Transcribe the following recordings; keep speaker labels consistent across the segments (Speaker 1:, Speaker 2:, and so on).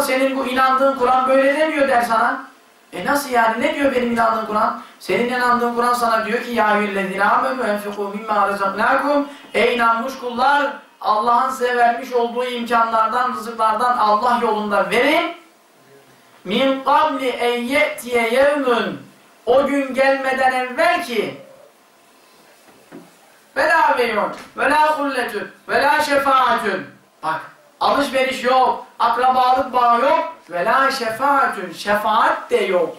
Speaker 1: senin bu inandığın Kur'an böyle demiyor der sana. E nasıl yani? Ne diyor benim inandığım Kur'an? Senin inandığın Kur'an sana diyor ki ya yüllezine amenu enfiku mimma rezaknakum Ey inanmış kullar Allah'ın size vermiş olduğu imkanlardan, rızıklardan Allah yolunda verin. Min qabli en ye'tiye yevmün O gün gelmeden evvel ki ve la beyun ve la hulletün şefaatün Bak alışveriş yok, akrabalık bağı yok ve la şefaatün şefaat de yok.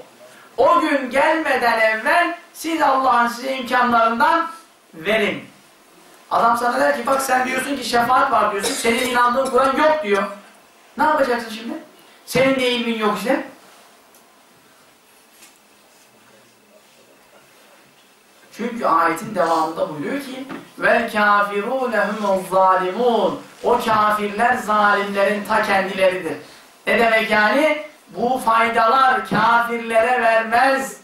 Speaker 1: O gün gelmeden evvel siz Allah'ın size imkanlarından verin. Adam sana der ki bak sen diyorsun ki şefaat var diyorsun. Senin inandığın Kur'an yok diyor. Ne yapacaksın şimdi? Senin de ilmin yok işte. Çünkü ayetin devamında buyuruyor ki vel kafirune humuz zalimun. O kafirler zalimlerin ta kendileridir. Ne demek yani? Bu faydalar kafirlere vermez.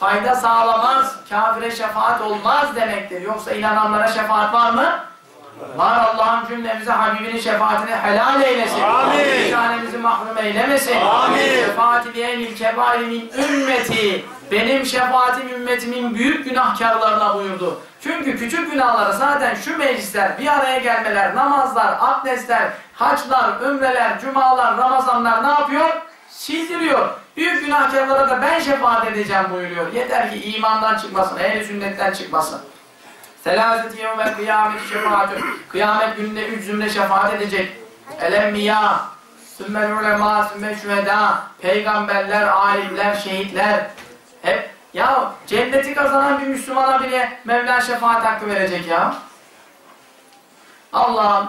Speaker 1: Fayda sağlamaz. Kafire şefaat olmaz demektir. Yoksa inananlara şefaat var mı? Var Allah'ın cümlemize Habibinin şefaatini helal eylesin.
Speaker 2: Amin.
Speaker 1: Bir tanemizi mahrum eylemesin.
Speaker 2: Amin.
Speaker 1: Şefaati diyenil kebaimin ümmeti. Benim şefaatim ümmetimin büyük günahkarlarına buyurdu. Çünkü küçük günahları zaten şu meclisler, bir araya gelmeler, namazlar, abdestler, haçlar, ümreler, cumalar, ramazanlar ne yapıyor? Sildiriyor. Büyük günahkarlara da ben şefaat edeceğim buyuruyor. Yeter ki imandan çıkmasın, ehl sünnetten çıkmasın. Selâzeti yevmel kıyamet şefaatü. Kıyamet gününde üç zümre şefaat edecek. Elemmiyâ, sümmel ulema, sümmel şühedâ, peygamberler, alimler, şehitler. Hep ya cenneti kazanan bir Müslümana bile Mevla şefaat hakkı verecek ya. Allah'ım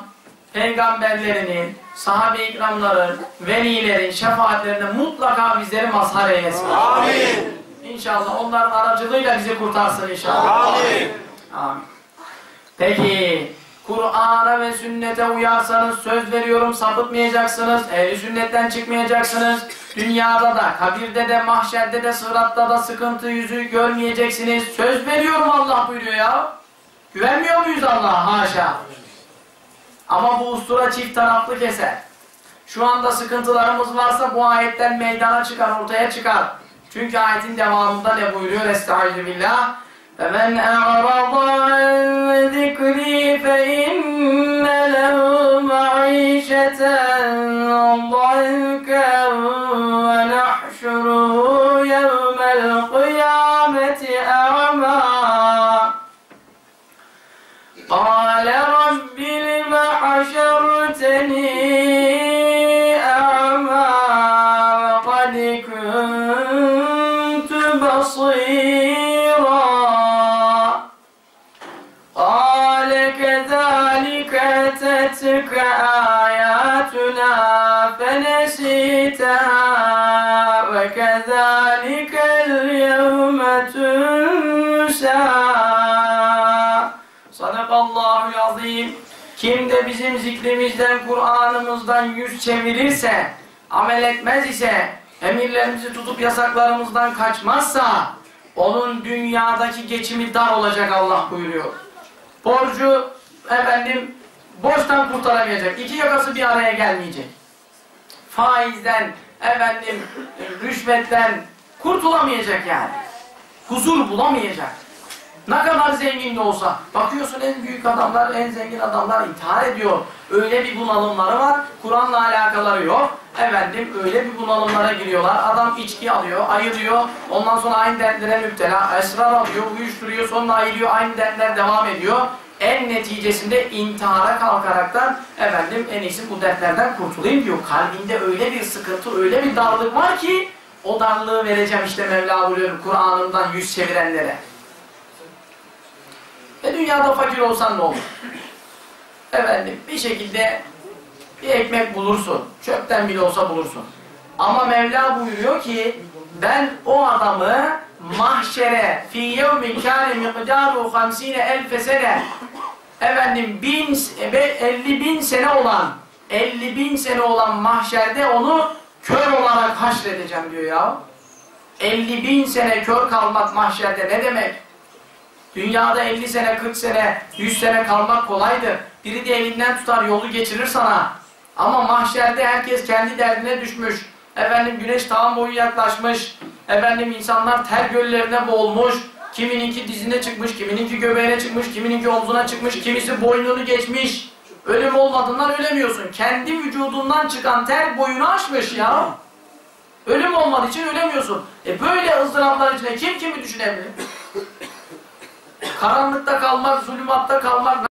Speaker 1: peygamberlerinin, sahabe-i ikramların, velilerin şefaatlerine mutlaka bizleri mazhar eylesin.
Speaker 2: Amin.
Speaker 1: İnşallah onların aracılığıyla bizi kurtarsın inşallah.
Speaker 2: Amin.
Speaker 1: Amin. Peki, Kur'an'a ve sünnete uyarsanız söz veriyorum sapıtmayacaksınız, ehli sünnetten çıkmayacaksınız. Dünyada da, kabirde de, mahşerde de, sıratta da sıkıntı yüzü görmeyeceksiniz. Söz veriyorum Allah buyuruyor ya. Güvenmiyor muyuz Allah'a? Haşa. Ama bu ustura çift taraflı keser. Şu anda sıkıntılarımız varsa bu ayetten meydana çıkar, ortaya çıkar. Çünkü ayetin devamında ne buyuruyor? Estaizu billah. فَمَنْ أَعْرَضَ عَنْ ذِكْرِي فَإِنَّ لَهُ مَعِيشَةً ضَنْكًا وَنَحْشُرُهُ يَوْمَ الْقِيَامَةِ أَعْمَى. قال رب لم حشرتني أعمى وقد كنت بصيرا. فنسيتها وكذلك اليوم تنسى Sadakallahu azim. Kim de bizim zikrimizden, Kur'an'ımızdan yüz çevirirse, amel etmez ise, emirlerimizi tutup yasaklarımızdan kaçmazsa, onun dünyadaki geçimi dar olacak Allah buyuruyor. Borcu, efendim, borçtan kurtaramayacak. İki yakası bir araya gelmeyecek. Faizden, efendim, rüşvetten kurtulamayacak yani. Huzur bulamayacak. Ne kadar zengin de olsa. Bakıyorsun en büyük adamlar, en zengin adamlar intihar ediyor. Öyle bir bunalımları var. Kur'an'la alakaları yok. Efendim öyle bir bunalımlara giriyorlar. Adam içki alıyor, ayırıyor. Ondan sonra aynı dertlere müptela. Esrar alıyor, uyuşturuyor. Sonra ayırıyor. Aynı dertler devam ediyor. En neticesinde intihara kalkaraktan efendim en iyisi bu dertlerden kurtulayım diyor. Kalbinde öyle bir sıkıntı, öyle bir darlık var ki o darlığı vereceğim işte Mevla buyuruyor Kur'an'ından yüz çevirenlere. Ve dünyada fakir olsan ne olur? Efendim bir şekilde bir ekmek bulursun. Çöpten bile olsa bulursun. Ama Mevla buyuruyor ki ben o adamı mahşere fi yevmin kâne miqdâru hamsine elfe sene efendim bin, 50 bin sene olan 50 bin sene olan mahşerde onu kör olarak haşredeceğim diyor ya. 50 bin sene kör kalmak mahşerde ne demek? Dünyada 50 sene, 40 sene, 100 sene kalmak kolaydır. Biri de elinden tutar, yolu geçirir sana. Ama mahşerde herkes kendi derdine düşmüş. Efendim güneş tağın boyu yaklaşmış. Efendim insanlar ter göllerine boğulmuş. Kimininki dizine çıkmış, kimininki göbeğine çıkmış, kimininki omzuna çıkmış, kimisi boynunu geçmiş. Ölüm olmadığından ölemiyorsun. Kendi vücudundan çıkan ter boyunu aşmış ya. Ölüm olmadığı için ölemiyorsun. E böyle ızdıraplar içinde kim kimi düşünebilir? Karanlıkta kalmak, zulümatta kalmak